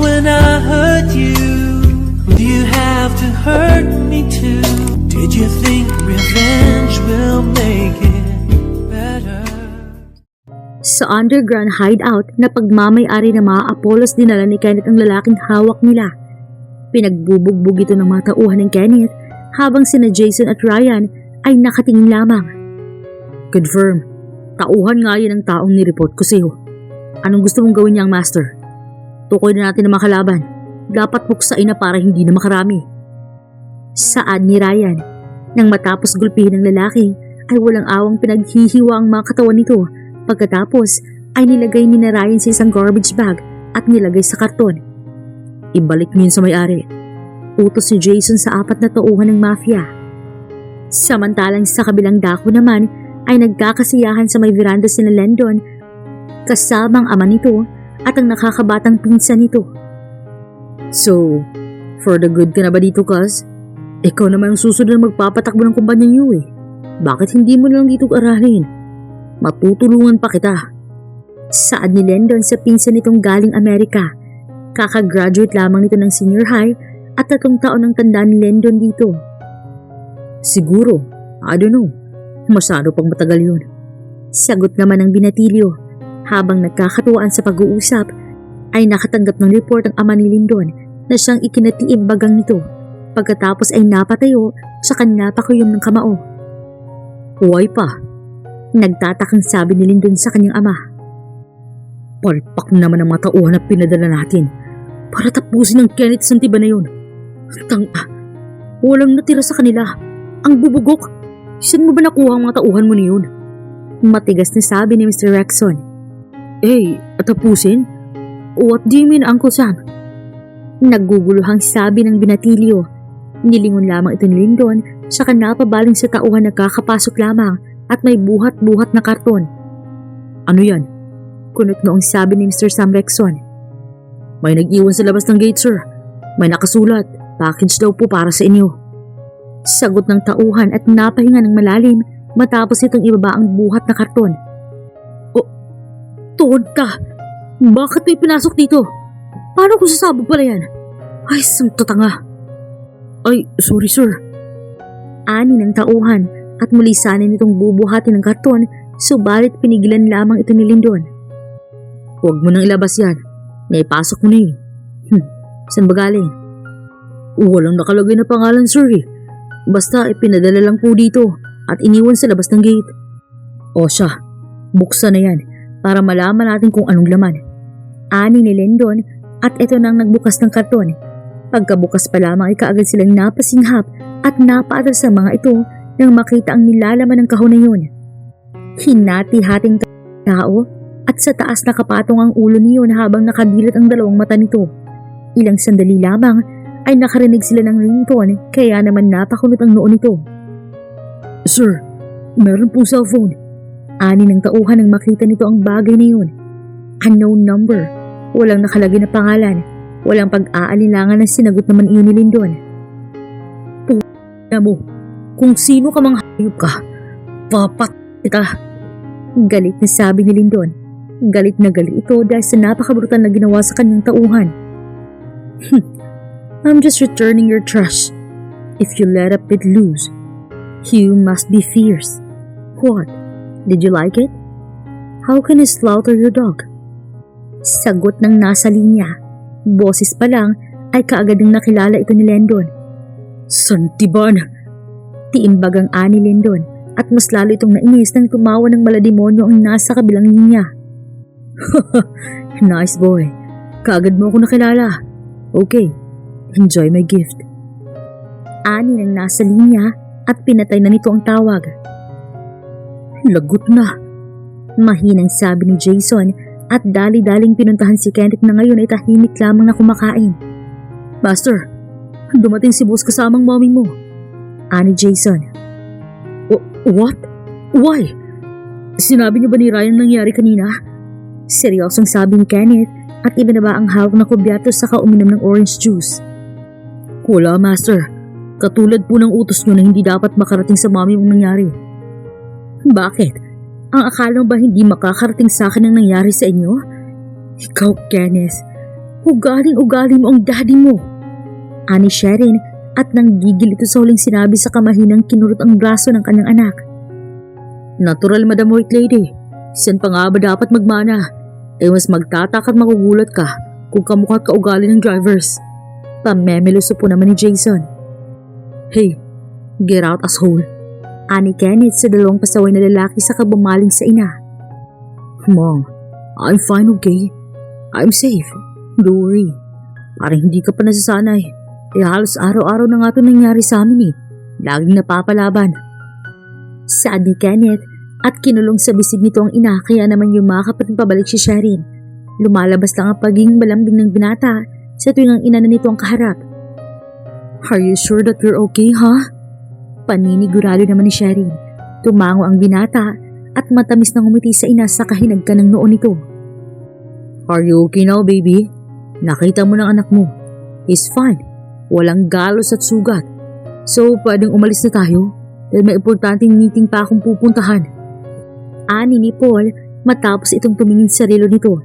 when I hurt you? Do you have to hurt me too? Did you think revenge will make it better? Sa underground hideout na pagmamayari ng mga Apollos dinala ni Kenneth ang lalaking hawak nila. Pinagbubugbog ito ng mga tauhan ng Kenneth habang sina Jason at Ryan ay nakatingin lamang. Confirm, tauhan nga yan ang taong nireport ko sa'yo. Anong gusto mong gawin niyang master? Tukoy na natin ang mga kalaban. Dapat buksain na para hindi na makarami. Saan ni Ryan? Nang matapos gulpihin ng lalaki, ay walang awang pinaghihiwa ang mga katawan nito Pagkatapos ay nilagay ni na Ryan sa isang garbage bag at nilagay sa karton. Ibalik yun sa may-ari. Utos si Jason sa apat na tauhan ng mafia. Samantalang sa kabilang dako naman ay nagkakasiyahan sa may veranda sina Landon kasamang ama nito at ang nakakabatang pinsan nito. So, for the good ka na ba dito, Kaz? Ikaw naman ang susunod na magpapatakbo ng kumpanya niyo eh. Bakit hindi mo lang dito aralin? Matutulungan pa kita. Saad ni Lendon sa pinsan nitong galing Amerika. Kakagraduate lamang nito ng senior high at tatlong taon ang tanda ni Lendon dito. Siguro, I don't know. Masyado pang matagal yun. Sagot naman ng binatilyo. Habang nagkakatuwaan sa pag-uusap, ay nakatanggap ng report ang ama ni Lindon na siyang ikinatiim bagang nito. Pagkatapos ay napatayo sa napakuyom ng kamao. Huway pa, Nagtatakang sabi ni Lindon sa kanyang ama. Palpak naman ang mga tauhan na pinadala natin para tapusin ang Kenneth Santiba na yun. Tang ah, walang natira sa kanila. Ang bubugok. Saan mo ba nakuha ang mga tauhan mo niyon? Matigas na sabi ni Mr. Rexon. Eh, tapusin? What do you mean, Uncle Sam? Nagguguluhang sabi ng binatilyo. Nilingon lamang ito ni Lindon sa kanapabaling sa tauhan na kakapasok lamang at may buhat-buhat na karton. Ano yan? Kunot noong sabi ni Mr. Sam Rexon. May nag-iwan sa labas ng gate, sir. May nakasulat. Package daw po para sa inyo. Sagot ng tauhan at napahinga ng malalim matapos itong ibaba ang buhat na karton. Tuod ka! Bakit may pinasok dito? Paano kung sasabog pala yan? Ay, santo tanga! Ay, sorry sir. Ani ng tauhan at muli sana nitong bubuhatin ng karton subalit pinigilan lamang ito ni Lindon. Huwag mo nang ilabas yan. Naipasok mo na eh. Hmm, saan ba galing? Walang nakalagay na pangalan sir eh. Basta ipinadala lang po dito at iniwan sa labas ng gate. O siya, buksan na yan para malaman natin kung anong laman. Ani ni Lindon at ito nang nagbukas ng karton. Pagkabukas pa lamang ay kaagad silang napasinghap at napaatras sa mga ito nang makita ang nilalaman ng kahon na yun. Hinati-hating tao at sa taas nakapatong ang ulo niyon habang nakadilat ang dalawang mata nito. Ilang sandali lamang ay nakarinig sila ng ringtone kaya naman napakunot ang noon nito. Sir, meron pong cellphone. Ani ng tauhan nang makita nito ang bagay na yun. Unknown number. Walang nakalagay na pangalan. Walang pag-aalinlangan na sinagot naman iyon ni Lindon. Puta mo, kung sino ka mang hayop ka, papat kita. Galit na sabi ni Lindon. Galit na galit ito dahil sa napakabrutal na ginawa sa kanyang tauhan. I'm just returning your trash. If you let up it loose, you must be fierce. What? Did you like it? How can I slaughter your dog? Sagot ng nasa linya. Boses pa lang ay kaagad ng nakilala ito ni Lendon. Santiban! Tiimbag ang ani Lindon at mas lalo itong nainis nang tumawa ng malademonyo ang nasa kabilang linya. nice boy. Kaagad mo ako nakilala. Okay, enjoy my gift. Ani ng nasa linya at pinatay na nito ang tawag. Lagot na. Mahinang sabi ni Jason at dali-daling pinuntahan si Kenneth na ngayon ay tahimik lamang na kumakain. Master, dumating si boss kasamang mommy mo ani Jason. what? Why? Sinabi niyo ba ni Ryan nangyari kanina? Seryosong sabi ni Kenneth at ibinaba ang hawak na kubyerto sa kauminom ng orange juice. Wala, Master. Katulad po ng utos niyo na hindi dapat makarating sa mami mong nangyari. Bakit? Ang akala mo ba hindi makakarating sa akin ang nangyari sa inyo? Ikaw, Kenneth. Ugaling-ugali mo ang daddy mo. Ani Sherin at nang gigil ito sa huling sinabi sa kamahinang kinurot ang braso ng kanyang anak. Natural, Madam White Lady. Saan pa nga ba dapat magmana? Eh mas magtatak at magugulat ka kung kamukha at kaugali ng drivers. Pamemeluso po naman ni Jason. Hey, get out asshole. Ani Kenneth sa dalawang pasaway na lalaki sa kabumaling sa ina. Mom, I'm fine okay. I'm safe. Don't worry. Parang hindi ka pa nasasanay. Eh halos araw-araw na nga ito nangyari sa amin eh. Laging napapalaban. Saad ni Kenneth at kinulong sa bisig nito ang ina kaya naman yumakap at pabalik si Sherin. Lumalabas lang ang pagiging malambing ng binata sa tuwing ang ina na nito ang kaharap. Are you sure that you're okay, ha? Huh? Paninigurado naman ni Sherin. Tumango ang binata at matamis na ngumiti sa ina sa kahinagka ng noon nito. Are you okay now, baby? Nakita mo ng anak mo. He's fine. Walang galos at sugat. So, pwedeng umalis na tayo? Dahil may importanteng meeting pa akong pupuntahan. Ani ni Paul matapos itong tumingin sa relo nito.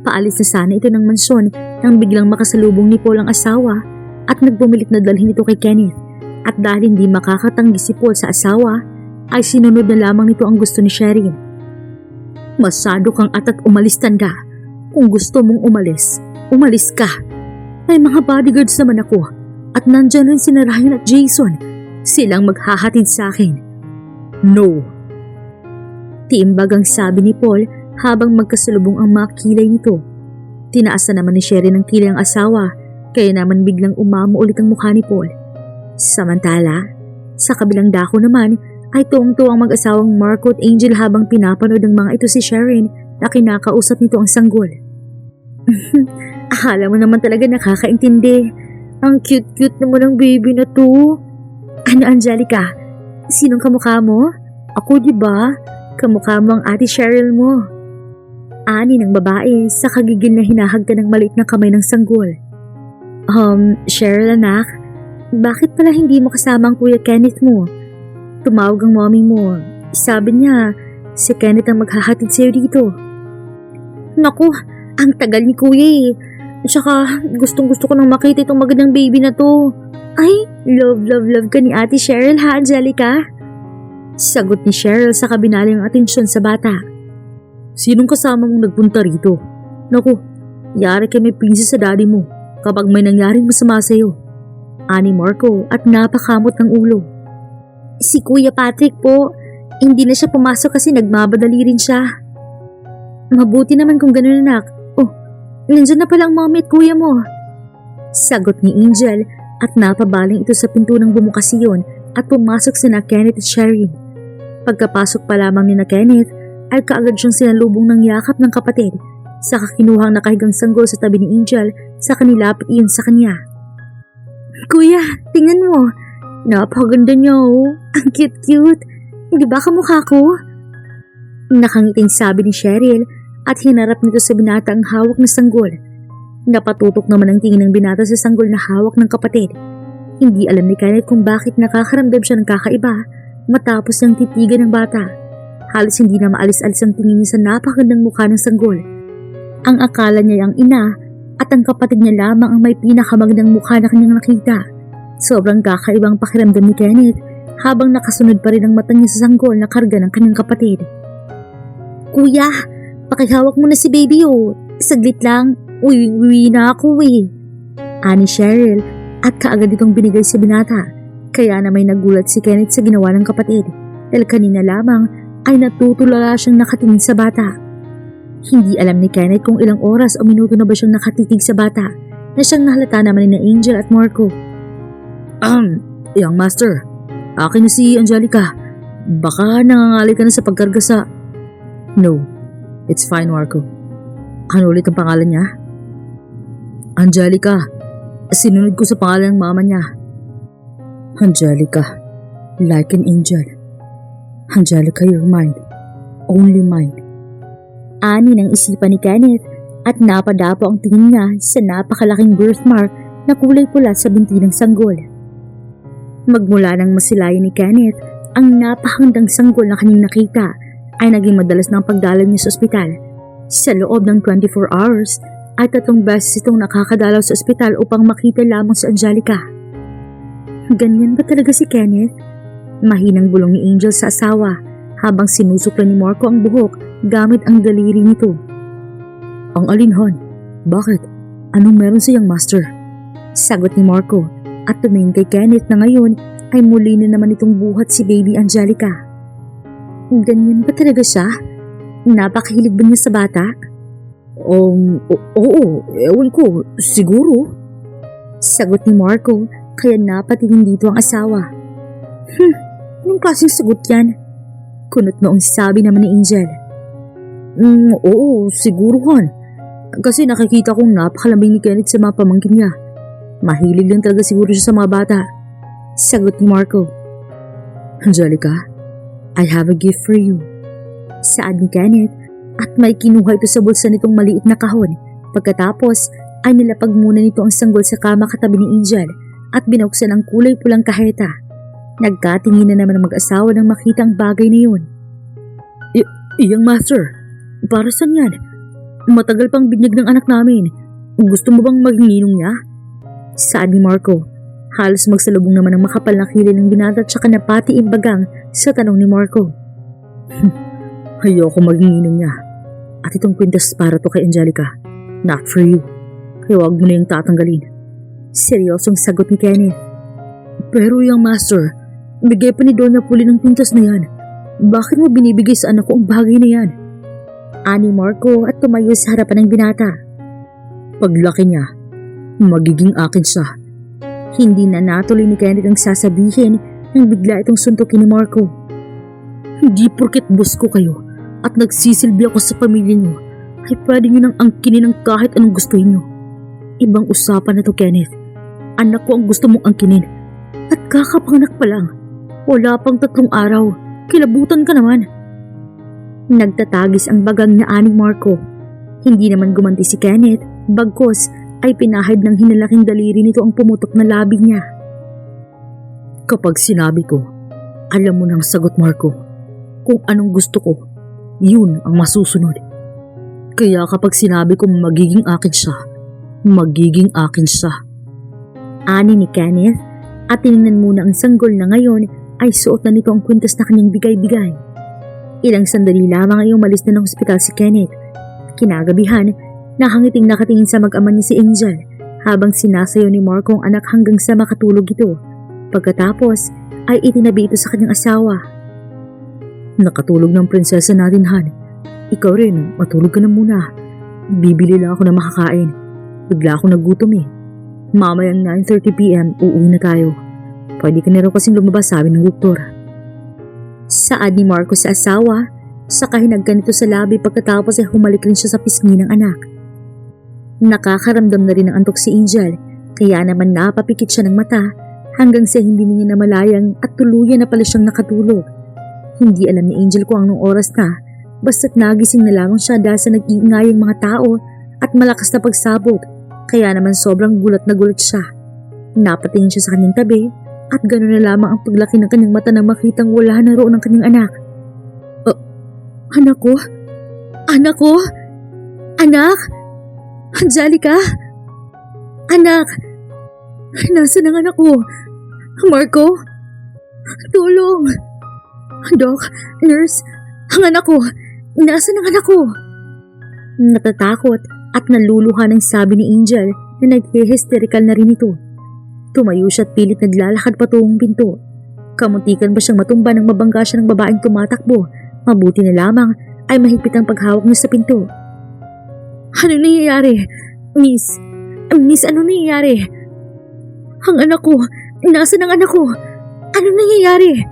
Paalis na sana ito ng mansyon nang biglang makasalubong ni Paul ang asawa at nagbumilit na dalhin ito kay Kenneth. At dahil hindi makakatanggi si Paul sa asawa, ay sinunod na lamang nito ang gusto ni Sherin. Masado kang atat umalis tanda. Kung gusto mong umalis, umalis ka. May mga bodyguards naman ako at nandyan rin si Ryan at Jason. Silang maghahatid sa akin. No. Tiimbag ang sabi ni Paul habang magkasalubong ang mga kilay nito. Tinaasa naman ni Sherry ng kilay ang asawa kaya naman biglang umamo ulit ang mukha ni Paul. Samantala, sa kabilang dako naman ay tuwang-tuwang mag-asawang Marco at Angel habang pinapanood ng mga ito si Sharon na kinakausap nito ang sanggol. Akala mo naman talaga nakakaintindi. Ang cute-cute naman ng baby na to. Ano Angelica? Sinong kamukha mo? Ako di ba? Kamukha mo ang ate Cheryl mo. Ani ng babae sa kagigil na hinahagka ng maliit na kamay ng sanggol. Um, Cheryl anak, bakit pala hindi mo kasama ang kuya Kenneth mo? Tumawag ang mommy mo. Sabi niya, si Kenneth ang maghahatid sa'yo dito. Naku, ang tagal ni kuya eh. Tsaka gustong gusto ko nang makita itong magandang baby na to. Ay, love love love ka ni ate Cheryl ha, Angelica? Sagot ni Cheryl sa kabinalang atensyon sa bata. Sinong kasama mong nagpunta rito? Naku, yari kay may princess sa daddy mo kapag may nangyaring masama sa'yo. Ani Marco at napakamot ng ulo. Si Kuya Patrick po, hindi na siya pumasok kasi nagmabadali rin siya. Mabuti naman kung ganun anak. Oh, nandiyan na pala ang mommy at kuya mo. Sagot ni Angel at napabaling ito sa pinto ng bumukas iyon at pumasok sina Kenneth at Sherry. Pagkapasok pa lamang ni na Kenneth ay kaagad siyang sinalubong ng yakap ng kapatid sa kinuhang nakahigang sanggol sa tabi ni Angel sa kanila at iyon sa kanya. Kuya, tingnan mo. Napakaganda niya oh. Ang cute-cute. Hindi ba kamukha ko? Nakangiting sabi ni Cheryl at hinarap nito sa binata ang hawak na sanggol. Napatutok naman ang tingin ng binata sa sanggol na hawak ng kapatid. Hindi alam ni Kenneth kung bakit nakakaramdam siya ng kakaiba matapos niyang titigan ng bata. Halos hindi na maalis-alis ang tingin niya sa napakagandang mukha ng sanggol. Ang akala niya ang ina at ang kapatid niya lamang ang may pinakamagandang mukha na kanyang nakita. Sobrang kakaibang pakiramdam ni Kenneth habang nakasunod pa rin ang mata niya sa sanggol na karga ng kanyang kapatid. Kuya, pakihawak mo na si baby oh. Saglit lang, uwi-uwi na ako eh. Ani Cheryl at kaagad itong binigay sa binata. Kaya na may nagulat si Kenneth sa ginawa ng kapatid dahil kanina lamang ay natutulala siyang nakatingin sa bata. Hindi alam ni Kenneth kung ilang oras o minuto na ba siyang nakatitig sa bata na siyang nahalata naman ni Angel at Marco. Um, young master, akin na si Angelica. Baka nangangali ka na sa pagkarga sa... No, it's fine Marco. Ano ulit ang pangalan niya? Angelica. Sinunod ko sa pangalan ng mama niya. Angelica, like an angel. Angelica, you're mine. Only mine. Ani ng isipan ni Kenneth at napadapo ang tingin niya sa napakalaking birthmark na kulay pula sa binti ng sanggol. Magmula nang masilayan ni Kenneth, ang napakandang sanggol na kanyang nakita ay naging madalas ng pagdala niya sa ospital. Sa loob ng 24 hours at tatlong beses itong nakakadalaw sa ospital upang makita lamang si Angelica. Ganyan ba talaga si Kenneth? Mahinang bulong ni Angel sa asawa habang sinusuklan ni Marco ang buhok gamit ang daliri nito. Ang alinhan? Bakit? Anong meron sa iyang master? Sagot ni Marco at tumingin kay Kenneth na ngayon ay muli na naman itong buhat si baby Angelica. Ganyan ba talaga siya? Napakahilig ba niya sa bata? Um, oo, ewan ko, siguro. Sagot ni Marco kaya napatingin dito ang asawa. Hmm, anong klaseng sagot yan? Kunot noong sabi naman ni Angel. Mm, oo, siguro Han. Kasi nakikita kong napakalambing ni Kenneth sa mga pamangkin niya. Mahilig lang talaga siguro siya sa mga bata. Sagot ni Marco. Angelica, I have a gift for you. Saad ni Kenneth at may kinuha ito sa bulsa nitong maliit na kahon. Pagkatapos ay nilapag muna nito ang sanggol sa kama katabi ni Angel at binuksan ang kulay pulang kaheta. Nagkatingin na naman ang mag-asawa nang makita ang bagay na yun. I- iyang master, para saan yan? Matagal pang binyag ng anak namin. Gusto mo bang maging ninong niya? Saad ni Marco. Halos magsalubong naman ang makapal na kilay ng binata at saka napati imbagang sa tanong ni Marco. Ayoko maging ninong niya. At itong kwintas para to kay Angelica. Not for you. Kaya huwag mo na yung tatanggalin. Seryosong sagot ni Kenneth. Pero yung master, bigay pa ni Doña Puli ng kwintas na yan. Bakit mo binibigay sa anak ko ang bagay na yan? Ani Marco at tumayo sa harapan ng binata. Paglaki niya, magiging akin siya. Hindi na natuloy ni Kenneth ang sasabihin nang bigla itong suntukin ni Marco. Hindi porket boss ko kayo at nagsisilbi ako sa pamilya niyo ay pwede niyo nang angkinin ng kahit anong gusto niyo. Ibang usapan na to Kenneth. Anak ko ang gusto mong angkinin at kakapanganak pa lang. Wala pang tatlong araw. Kilabutan ka naman. Nagtatagis ang bagang na aning Marco. Hindi naman gumanti si Kenneth, bagkos ay pinahid ng hinalaking daliri nito ang pumutok na labi niya. Kapag sinabi ko, alam mo ng sagot Marco, kung anong gusto ko, yun ang masusunod. Kaya kapag sinabi ko magiging akin siya, magiging akin siya. Ani ni Kenneth at tinignan muna ang sanggol na ngayon ay suot na nito ang kwintas na kanyang bigay-bigay. Ilang sandali lamang ay umalis na ng ospital si Kenneth. Kinagabihan, nakangiting nakatingin sa mag-ama niya si Angel habang sinasayaw ni Marco ang anak hanggang sa makatulog ito. Pagkatapos ay itinabi ito sa kanyang asawa. Nakatulog ng prinsesa natin, Han. Ikaw rin, matulog ka na muna. Bibili lang ako ng makakain. Bigla akong nagutom eh. Mamayang 9.30pm, uuwi na tayo. Pwede ka na raw kasing lumabas, sabi ng doktor. Saad ni Marco sa asawa, saka hinagkan ito sa labi pagkatapos ay humalik rin siya sa pisngi ng anak. Nakakaramdam na rin ng antok si Angel, kaya naman napapikit siya ng mata hanggang sa hindi niya namalayang at tuluyan na pala siyang nakatulog. Hindi alam ni Angel kung anong oras na, basta't nagising na lamang siya dahil sa nag-iingayang mga tao at malakas na pagsabog, kaya naman sobrang gulat na gulat siya. Napatingin siya sa kanyang tabi at gano'n na lamang ang paglaki ng kanyang mata nang makitang wala na roon ang kanyang anak. Uh, anak ko? Anak ko? Anak? Angelica? Anak? Nasaan ang anak ko? Marco? Tulong! Dok, nurse, ang anak ko! Nasaan ang anak ko? Natatakot at naluluha ng sabi ni Angel na nag-hysterical na rin ito. Tumayo siya at pilit naglalakad patungong pinto. Kamuntikan ba siyang matumba nang mabangga siya ng babaeng tumatakbo? Mabuti na lamang ay mahigpit ang paghawak niya sa pinto. Ano nangyayari? Miss, Miss, ano nangyayari? Ang anak ko, nasaan ang anak ko? Ano nangyayari?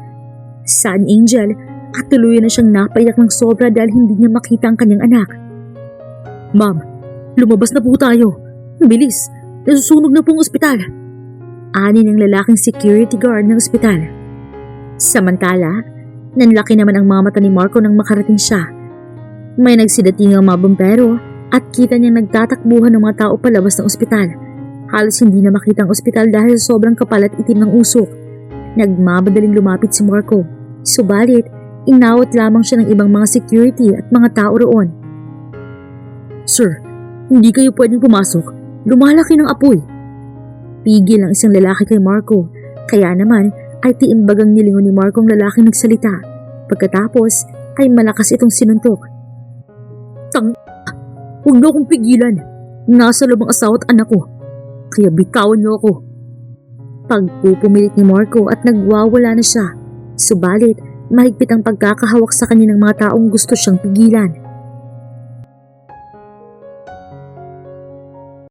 Saan Angel at tuluyan na siyang napaiyak ng sobra dahil hindi niya makita ang kanyang anak. Ma'am, lumabas na po tayo. Bilis, nasusunog na po ang ospital. Ani ng lalaking security guard ng ospital. Samantala, nanlaki naman ang mga mata ni Marco nang makarating siya. May nagsidating ang mga bumpero at kita niyang nagtatakbuhan ng mga tao palabas ng ospital. Halos hindi na makita ang ospital dahil sa sobrang kapal at itim ng usok. Nagmamadaling lumapit si Marco. Subalit, inawat lamang siya ng ibang mga security at mga tao roon. Sir, Hindi kayo pwedeng pumasok. Lumalaki ng apoy. Pigil ang isang lalaki kay Marco. Kaya naman ay tiimbagang nilingon ni Marco ang lalaking nagsalita. Pagkatapos ay malakas itong sinuntok. Tang... Huwag niyo akong pigilan. Nasa loob ang asawa at anak ko. Kaya bitawan niyo ako. Pagpupumilit ni Marco at nagwawala na siya. Subalit, mahigpit ang pagkakahawak sa kanya ng mga taong gusto siyang pigilan.